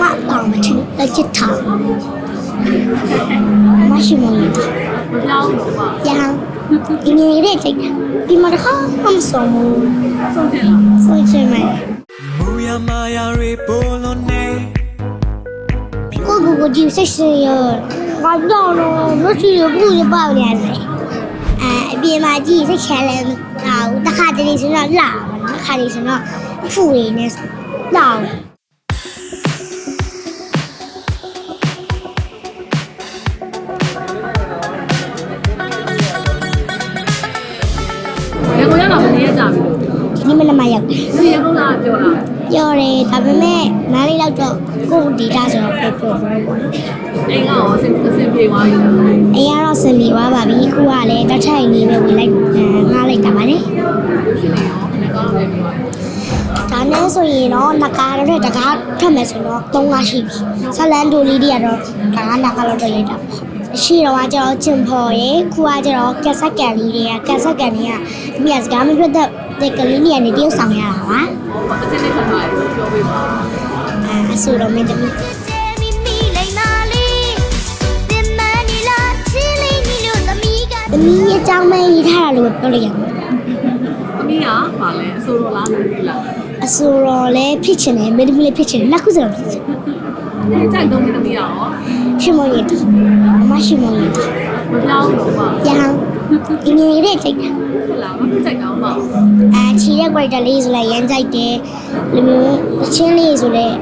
ငါကောင်းမချင်လက်ချစ်ထားမရှိမလို့ဒီမပြောင်းဘူးပါရန်ဒီနေရတဲ့ချိန်ဒီမှာတော့မဆုံးဘူးဆုံးတယ်လားဆုံးချင်မယ်မူရမာယာရီပိုလိုနေကိုကိုကိုကြည့်စိတ်ဆင်းရငါတော့တော့မရှိဘူးရပါနေတယ်အဲအပြင်မှာကြည့်စိတ်ချလဲတော့တခါတလေဆိုတော့လာပါတခါတလေဆိုတော့ဖူရင်းနဲ့တော့ ရောက်တော့မနေရကြဘူးလို့ဒီနေ့မနက်မှရောက်တယ်ဒီရန်ကုန်လာပြောတာပြောတယ်ဒါပေမဲ့နားလေးတော့တော့ကိုယ်ဒီတာဆိုတော့ပြောပြောပြောပေါ့နော်အိမ်ကရောအစင်အစင်ပြေသွားပြီလားအိမ်ကတော့စင်ပြီးသွားပါပြီခုကလည်းတစ်ထိုင်နေပဲဝင်လိုက်ငားလိုက်တာပါလေဖြစ်နေရောငါကောင်းတယ်ပြောတာဒါနဲ့ဆိုရင်တော့နကာတော့တကားထပ်မယ်ဆိုတော့၃ငါရှိပြီဆလန်ဒိုလီတွေကတော့ဒါကနကာတော့တွေ့လိုက်တာပေါ့ ရှိတော့ကကျတော့ချင်ဖော်ရေခုကကျတော့ကက်ဆက်ကန်လေးတွေကကက်ဆက်ကန်တွေကဒီမြတ်စကားမပြတ်တဲ့ကလေးတွေကနေတယောက်ဆောင်ရတာပါဟောအစင်လေးခါသွားတယ်ပြောပေးပါအဲအဆူတော့မင်းသမီးသမီးရဲ့အကြောင်းမဲရေးထားတာလို့ပြောလိုက်ရမှာသမီးကပါလဲအဆိုတော်လားမသိလား အဆိုတော့လည်းဖြစ်ချင်တယ်မင်းသမီးလည်းဖြစ်ချင်တယ်နှစ်ခုစလုံးဖြစ်ချင်တယ်ဒီကြိုက်တော့သမီးရောရှင်မောင်ရည်တီအမရှိမောင်ရည်တီမပြောင်းဘူးပါရန်ဒီနေရတဲ့ချိန်ဟုတ်လားမကြိုက်တော့ပါအာချီတဲ့ character လေးဆိုလည်းရမ်းကြိုက်တယ်လူမျိုးအချင်းလေးဆိုလည်း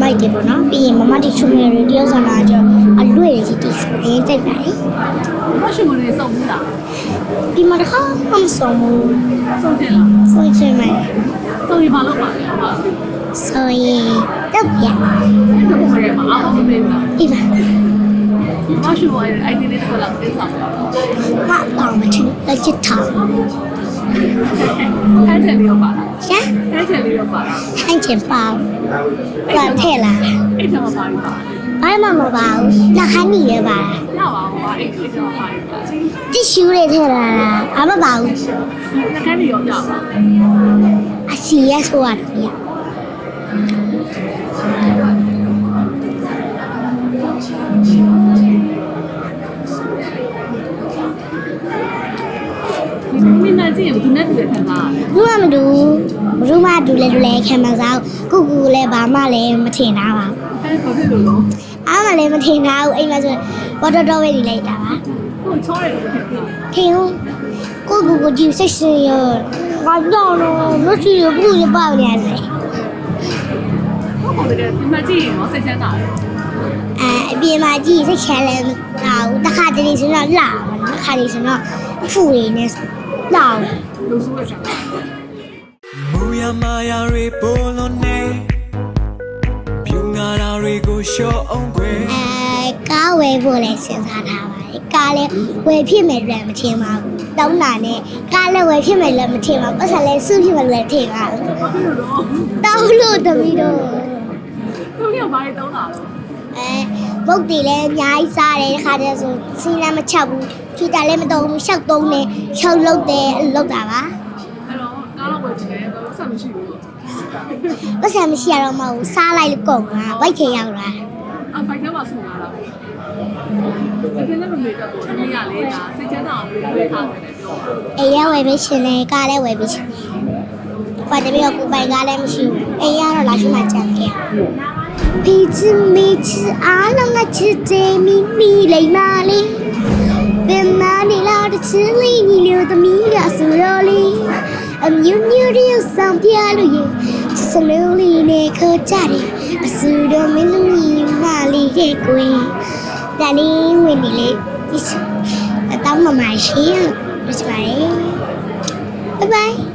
မိုက်တယ်ပေါ့နော်ပြီးရင်မမတီချုံရယ်တယောက်ဆောင်လာကြအလွဲ့ကြီးတီးဆိုရမ်းကြိုက်ပါတယ်မရှိမလို့စုံဘူးလားဒီမှာတော့မဆုံးဘူးစုံတယ်လားဆုံးချင်မယ်စုံရင်ဘာလုပ်ပါလဲဟုတ် ဆိုရင်တော့ပြဒီလိုဆိုရင်မအောင်မပေးဘူးလားဒီပါမရှိဘူးအဲ့ဒီလေးတော့လာတင်းဆောင်တာငါကောင်းမချင်လက်ချစ်ထားခန်းချင်လေးရောပါလားရှာခန်းချင်လေးရောပါလားဟန်ချင်ပေါင်းလာထဲလာအဲ့တော့ပါပြီပါဘာမှမပါဘူးလက်ခန်းနေရပါရပါဘူးပါအဲ့ဒီတော့ပါပြီပါတစ်ရှူးတွေထဲလာတာအမပါဘူးခန်းလေးရောပြပါအစီရဆိုရတယ် ဗျဒီနေ့ကြည့်ရင်ဒီနေ့တူတယ်ခံစားရတယ်ဘူးမမတူဘူးဘာမှဒူလဲဒူလဲခံမစားဘူးကုကူလည်းဘာမှလည်းမထင်တာပါအဲ့ဘာဖြစ်လို့လဲအားမလည်းမထင်တာဘူးအိမ်မှာဆိုဘောတော်တော်ပဲဒီလိုက်တာပါကိုချောတယ်လို့ဖြစ်တယ်ထင်ဦးကိုကူကိုကြည့်စိတ်ဆင်းရငါတော့တော့မရှိဘူးရပါနေရတယ် ဟုတ်ဟုတ်တယ်ဒီမှာကြည့်ရင်တော့စိတ်ချမ်းသာတယ်အဲအပြင်မှာကြည့်စိတ်ချမ်းလဲတော့တခါတလေဆိုတော့လာပါတခါတလေဆိုတော့ဖူရင်းနဲ့တော့လူဆိုးရတာမူရမာယာရီပိုလိုနေပြူငါရာရီကိုရှော့အောင်ခွေအဲကားဝယ်ဖို့လည်းစဉ်းစားထားပါတယ်ကားလည်းဝယ်ဖြစ်မယ်လည်းမထင်ပါဘူးတောင်းတာနဲ့ကားလည်းဝယ်ဖြစ်မယ်လည်းမထင်ပါဘူးပတ်စံလည်းစုဖြစ်မယ်လည်းထင်ပါဘူးဘာဖြစ်လို့တော့တောင်းလို့တမီးတော့ သူကဘာတွေတောင်းတာလဲအဲဘုတ်တီလည်းအများကြီးစားတယ်တခါတည်းဆိုစီးလည်းမချက်ဘူးချီတာလည်းမတုံးဘူးရှောက်တုံးတယ်ရှောက်လုတ်တယ်အဲ့လိုလုတ်တာပါအဲ့တော့ကားတော့ဝယ်ချင်တယ်တော့ဆက်မရှိဘူးပတ်စံမရှိရတော့မဟုတ်ဘူးစားလိုက်လို့ကုန်တာဘိုက်ခေရောက်လာအဖိုက်ထဲမှာဆူလာတာပဲဒီနေ့မမေတော့ဘူးအမေကလေဒါစိတ်ချမ်းသာအောင်ပြေးထားတယ်ပြောအိမ်ရဝယ်ပေးရှင်တယ်ကားလည်းဝယ်ပေးရှင်တယ်ဘာတမီးကကိုပိုင်ကားလည်းမရှိဘူးအိမ်ရတော့လာရှိမှကြံခဲ့ 皮子没吃，阿郎啊吃这米米来哪里？别哪里老的吃里，你留的米呀酥肉里，嗯牛牛的有上边路耶，这是琉璃那颗家的，把酥肉米的米哪里给贵？那里为你嘞，你是当妈妈是，我是吧？拜拜。